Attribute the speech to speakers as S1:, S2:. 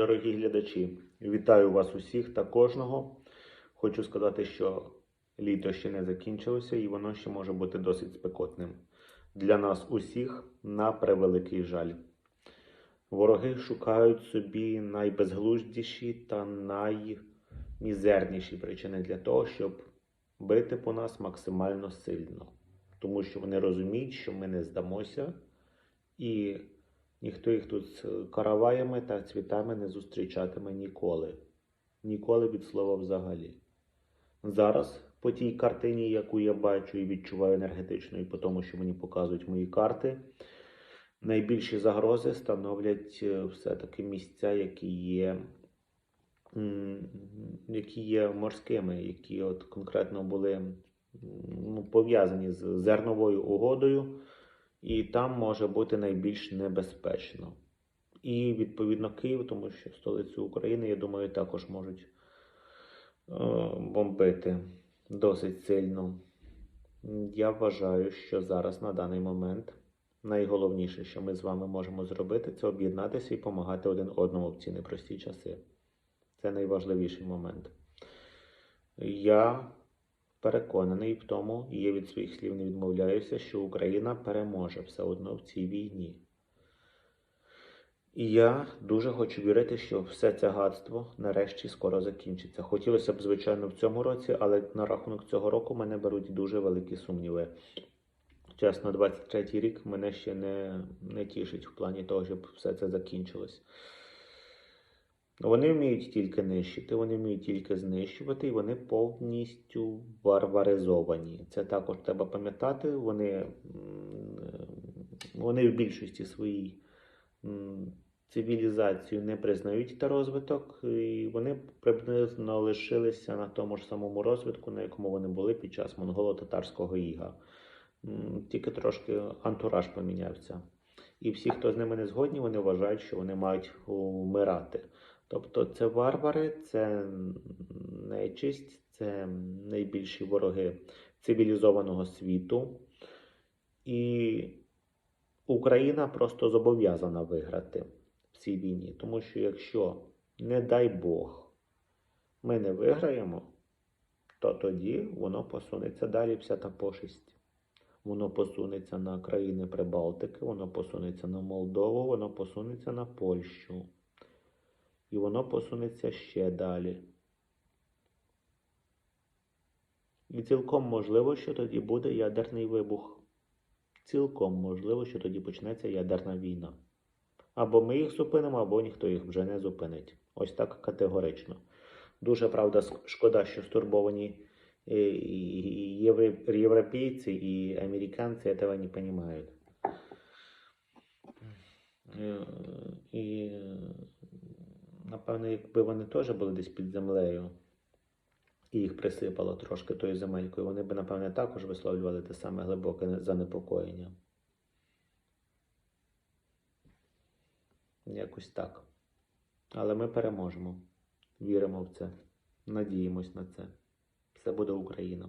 S1: дорогі глядачі! Вітаю вас усіх та кожного. Хочу сказати, що літо ще не закінчилося і воно ще може бути досить спекотним. Для нас усіх на превеликий жаль. Вороги шукають собі найбезглуздіші та наймізерніші причини для того, щоб бити по нас максимально сильно. Тому що вони розуміють, що ми не здамося, і ніхто їх тут з караваями та цвітами не зустрічатиме ніколи. Ніколи від слова взагалі. Зараз по тій картині, яку я бачу і відчуваю енергетично, і по тому, що мені показують мої карти, найбільші загрози становлять е, все-таки місця, які є, які є морськими, які от конкретно були ну, пов'язані з зерновою угодою, і там може бути найбільш небезпечно. І відповідно Київ, тому що столицю України, я думаю, також можуть е, бомбити досить сильно. Я вважаю, що зараз на даний момент найголовніше, що ми з вами можемо зробити, це об'єднатися і допомагати один одному в ці непрості часи. Це найважливіший момент. Я переконаний в тому, і я від своїх слів не відмовляюся, що Україна переможе все одно в цій війні. І я дуже хочу вірити, що все це гадство нарешті скоро закінчиться. Хотілося б, звичайно, в цьому році, але на рахунок цього року мене беруть дуже великі сумніви. Чесно, 23-й рік мене ще не, не тішить в плані того, щоб все це закінчилось. Вони вміють тільки нищити, вони вміють тільки знищувати, і вони повністю варваризовані. Це також треба пам'ятати. Вони, вони в більшості своїй цивілізацію не признають та розвиток, і вони приблизно лишилися на тому ж самому розвитку, на якому вони були під час монголо-татарського іга. Тільки трошки антураж помінявся. І всі, хто з ними не згодні, вони вважають, що вони мають вмирати. Тобто це варвари, це нечисть, це найбільші вороги цивілізованого світу. І Україна просто зобов'язана виграти в цій війні. Тому що якщо, не дай Бог, ми не виграємо, то тоді воно посунеться далі вся та пошесть. Воно посунеться на країни Прибалтики, воно посунеться на Молдову, воно посунеться на Польщу. І воно посунеться ще далі. І цілком можливо, що тоді буде ядерний вибух. Цілком можливо, що тоді почнеться ядерна війна. Або ми їх зупинимо, або ніхто їх вже не зупинить. Ось так категорично. Дуже правда, шкода, що стурбовані е, європейці і американці цього не розуміють. Е, напевно, якби вони теж були десь під землею, і їх присипало трошки тою земелькою, вони б, напевне, також висловлювали те саме глибоке занепокоєння. Якось так. Але ми переможемо. Віримо в це. Надіємось на це. Все буде Україна.